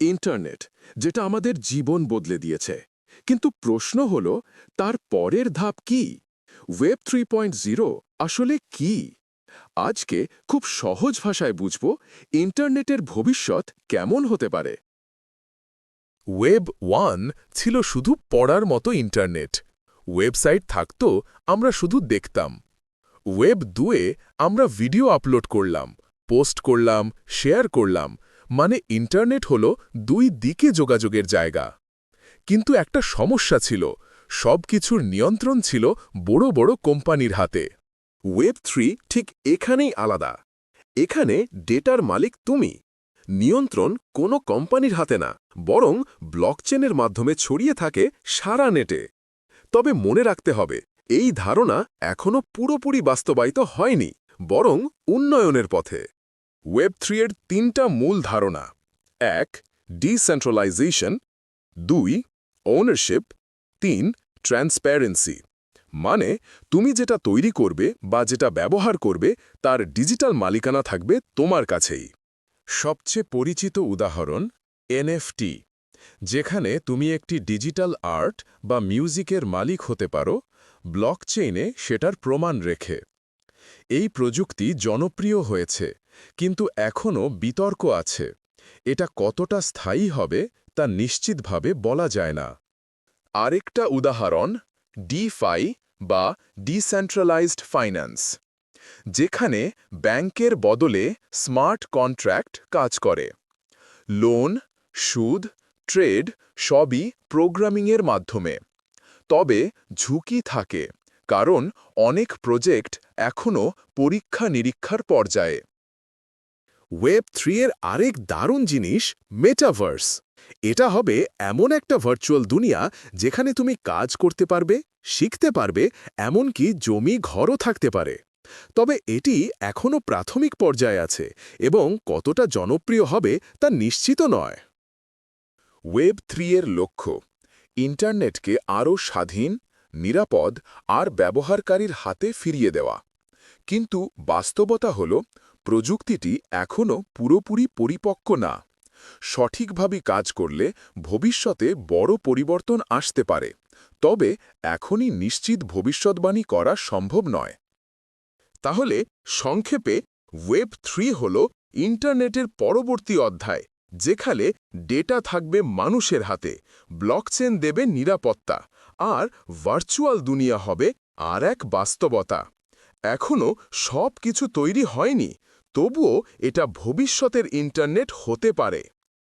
Internet, যেটা আমাদের জীবন বদলে দিয়েছে। কিন্তু প্রশ্ন হল, তার পরের ধাপ কি? ওয়েব থ্রি আসলে কি? আজকে খুব সহজ ভাষায় বুঝব, ইন্টারনেটের ভবিষ্যৎ কেমন হতে পারে। ওয়েব ওয়ান ছিল শুধু পড়ার মতো ইন্টারনেট। ওয়েবসাইট থাকত, আমরা শুধু দেখতাম। ওয়েব দুয়ে আমরা ভিডিও আপলোড করলাম, পোস্ট করলাম, শেয়ার করলাম মানে ইন্টারনেট হল দুই দিকে যোগাযোগের জায়গা। কিন্তু একটা সমস্যা ছিল সব কিছুর নিয়ন্ত্রণ ছিল বড় বড় কোম্পানির হাতে। ওয়েব থ্রি ঠিক এখানেই আলাদা। এখানে ডেটার মালিক তুমি। নিয়ন্ত্রণ কোনো কোম্পানির হাতে না, বরং ব্লকচেনের মাধ্যমে ছড়িয়ে থাকে সারা নেটে। তবে মনে রাখতে হবে, এই ধারণা এখনও পুরোপুরি বাস্তবায়িত হয়নি, বরং উন্নয়নের পথে। ওয়েব থ্রি এর তিনটা মূল ধারণা। এক ডিসেন্ট্রালাইজেশন দুই ওনারশিপ তিন ট্রান্সপ্যারেন্সি মানে তুমি যেটা তৈরি করবে বা যেটা ব্যবহার করবে, তার ডিজিটাল মালিকানা থাকবে তোমার কাছেই। সবচেয়ে পরিচিত উদাহরণ এনএফটি যেখানে তুমি একটি ডিজিটাল আর্ট বা মিউজিকের মালিক হতে পারো ব্লকচেইনে সেটার প্রমাণ রেখে। এই প্রযুক্তি জনপ্রিয় হয়েছে। কিন্তু এখনও বিতর্ক আছে। এটা কতটা স্থায়ী হবে তা নিশ্চিতভাবে বলা যায় না। আরেকটা উদাহরণ ডিফাই বা ডিসেন্ট্রালাইজড ফাইন্যান্স যেখানে ব্যাংকের বদলে স্মার্ট কন্ট্রাক্ট কাজ করে। লোন, সুদ, ট্রেড সবই প্রোগ্রামিংয়ের মাধ্যমে। তবে ঝুঁকি থাকে, কারণ অনেক প্রজেক্ট এখনও পরীক্ষা নিরীক্ষার পর্যায়ে। ওয়েব থ্রি এর আরেক দারুণ জিনিস মেটাভার্স এটা হবে এমন একটা ভার্চুয়াল দুনিয়া যেখানে তুমি কাজ করতে পারবে, শিখতে পারবে, এমনকি জমি ঘরও থাকতে পারে। তবে এটি এখনও প্রাথমিক পর্যায়ে আছে এবং কতটা জনপ্রিয় হবে তা নিশ্চিত নয়। ওয়েব থ্রি এর লক্ষ্য, ইন্টারনেটকে আরও স্বাধীন, নিরাপদ আর ব্যবহারকারীর হাতে ফিরিয়ে দেওয়া। কিন্তু বাস্তবতা হল প্রযুক্তিটি এখনও পুরোপুরি পরিপক্ক না। সঠিকভাবে কাজ করলে ভবিষ্যতে বড় পরিবর্তন আসতে পারে। তবে এখনই নিশ্চিত ভবিষ্যৎবাণী করা সম্ভব নয়। তাহলে সংক্ষেপে ওয়েব থ্রি হল ইন্টারনেটের পরবর্তী অধ্যায় যেখানে ডেটা থাকবে মানুষের হাতে, ব্লকচেন দেবে নিরাপত্তা, আর ভার্চুয়াল দুনিয়া হবে আর এক বাস্তবতা। এখনও সব কিছু তৈরি হয়নি তবুও এটা ভবিষ্যতের ইন্টারনেট হতে পারে।